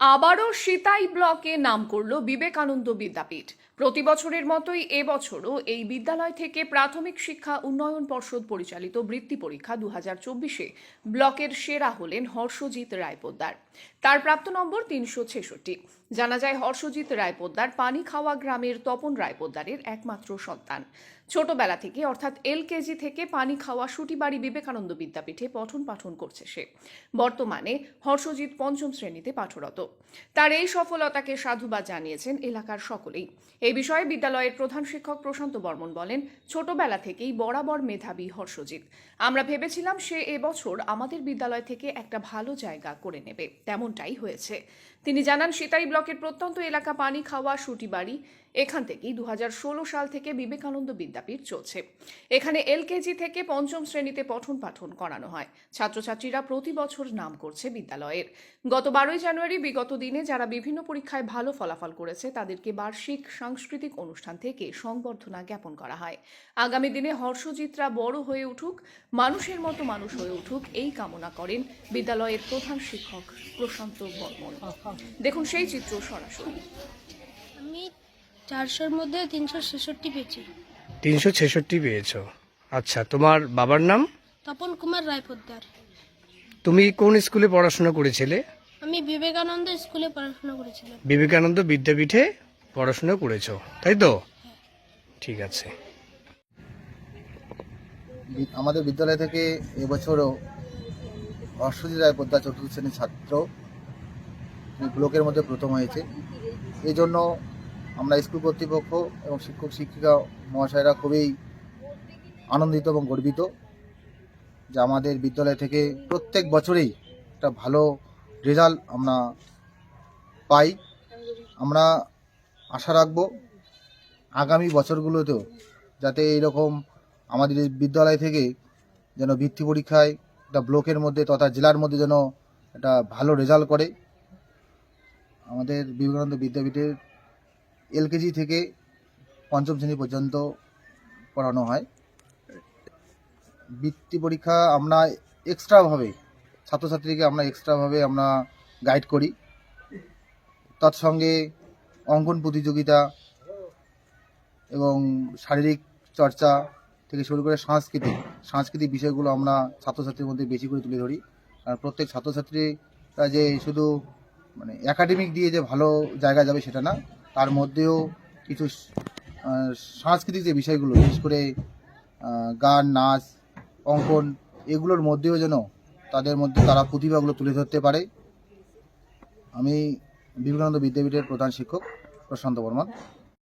আবারও সিতাই ব্লকে নাম করল বিবেকানন্দ বিদ্যাপীঠ। প্রতি বছরের মতোই এবছরও এই বিদ্যালয় থেকে প্রাথমিক শিক্ষা উন্নয়ন পর্ষদ পরিচালিত বৃত্তি পরীক্ষা দু চব্বিশে ব্লকের সেরা হলেন হর্ষজিৎ রায়পোদ্দার। তার প্রাপ্ত নম্বর তিনশো ছেষট্টি। জানা যায়, হর্ষজিৎ রায়পোদ্দার পানি খাওয়া গ্রামের তপন রায়পোদ্দারের একমাত্র সন্তান। ছোটবেলা থেকে, অর্থাৎ এলকেজি থেকে পানি খাওয়া সুটিবাড়ি বিবেকানন্দ বিদ্যাপীঠে পঠন পাঠন করছে সে। বর্তমানে হর্ষজিৎ পঞ্চম শ্রেণীতে পাঠরত। তার এই সফলতাকে সাধুবাদ জানিয়েছেন এলাকার সকলেই। এই বিষয়ে বিদ্যালয়ের প্রধান শিক্ষক প্রশান্ত বর্মন বলেন, ছোটবেলা থেকেই বরাবর মেধাবী হর্ষজিৎ। আমরা ভেবেছিলাম সে এবছর আমাদের বিদ্যালয় থেকে একটা ভালো জায়গা করে নেবে। তেমনটাই হয়েছে। তিনি জানান, সিতাই ব্লকের প্রত্যন্ত এলাকা পানি খাওয়া সুটিবাড়ি এখান থেকেই দু সাল থেকে বিবেকানন্দ বিদ্যাপীঠ চলছে। এখানে এলকেজি থেকে পঞ্চম শ্রেণীতে পঠন পাঠন করানো হয়। ছাত্রছাত্রীরা প্রতি বছর নাম করছে বিদ্যালয়ের। গত বারোই জানুয়ারি বিগত দিনে যারা বিভিন্ন পরীক্ষায় ভালো ফলাফল করেছে, তাদেরকে বার্ষিক সাংস্কৃতিক অনুষ্ঠান থেকে সংবর্ধনা জ্ঞাপন করা হয়। আগামী দিনে হর্ষজিৎরা বড় হয়ে উঠুক, মানুষের মতো মানুষ হয়ে উঠুক এই কামনা করেন বিদ্যালয়ের প্রধান শিক্ষক প্রশান্ত বর্মন। দেখুন সেই চিত্র। সরাসরি আমি চারশোর মধ্যে তিনশো ছেষট্টি পেয়েছি। তিনশো ছেষট্টি পেয়েছ। আচ্ছা তোমার বাবার নাম? তপন কুমার রায়পোদ্দার তুমি কোন স্কুলে পড়াশোনা করেছিলে? আমি বিবেকানন্দ স্কুলে পড়াশোনা করেছিলাম। বিবেকানন্দ বিদ্যাপীঠে পড়াশোনা করেছ তাই তো? ঠিক আছে। আমাদের বিদ্যালয় থেকে এবছরও অশ্বজিৎ রায় পোদ্দার চতুর্থ শ্রেণির ছাত্র ব্লকের মধ্যে প্রথম হয়েছে। এই জন্য আমরা স্কুল কর্তৃপক্ষ এবং শিক্ষক, শিক্ষিকা মহাশয়রা খুবই আনন্দিত এবং গর্বিত যে আমাদের বিদ্যালয় থেকে প্রত্যেক বছরেই একটা ভালো রেজাল্ট আমরা পাই। আমরা আশা রাখব আগামী বছরগুলোতেও যাতে এইরকম আমাদের বিদ্যালয় থেকে যেন বৃত্তি পরীক্ষায় একটা ব্লকের মধ্যে তথা জেলার মধ্যে যেন একটা ভালো রেজাল্ট করে। আমাদের বিবেকানন্দ বিদ্যাপীঠের এলকেজি থেকে পঞ্চম শ্রেণি পর্যন্ত পড়ানো হয়। বৃত্তি পরীক্ষা আমরা এক্সট্রাভাবে ছাত্রছাত্রীকে আমরা এক্সট্রাভাবে আমরা গাইড করি। তৎসঙ্গে অঙ্কন প্রতিযোগিতা এবং শারীরিক চর্চা থেকে শুরু করে সাংস্কৃতিক সাংস্কৃতিক বিষয়গুলো আমরা ছাত্রছাত্রীর মধ্যে বেশি করে তুলে ধরি। আর প্রত্যেক ছাত্রছাত্রীরা যে শুধু মানে একাডেমিক দিয়ে যে ভালো জায়গা যাবে সেটা না, তার মধ্যেও কিছু সাংস্কৃতিক যে বিষয়গুলো, বিশেষ করে গান, নাচ, অঙ্কন, এগুলোর মধ্যেও যেন তাদের মধ্যে তারা প্রতিভাগুলো তুলে ধরতে পারে। আমি বিবেকানন্দ বিদ্যাপীঠের প্রধান শিক্ষক প্রশান্ত বর্মন।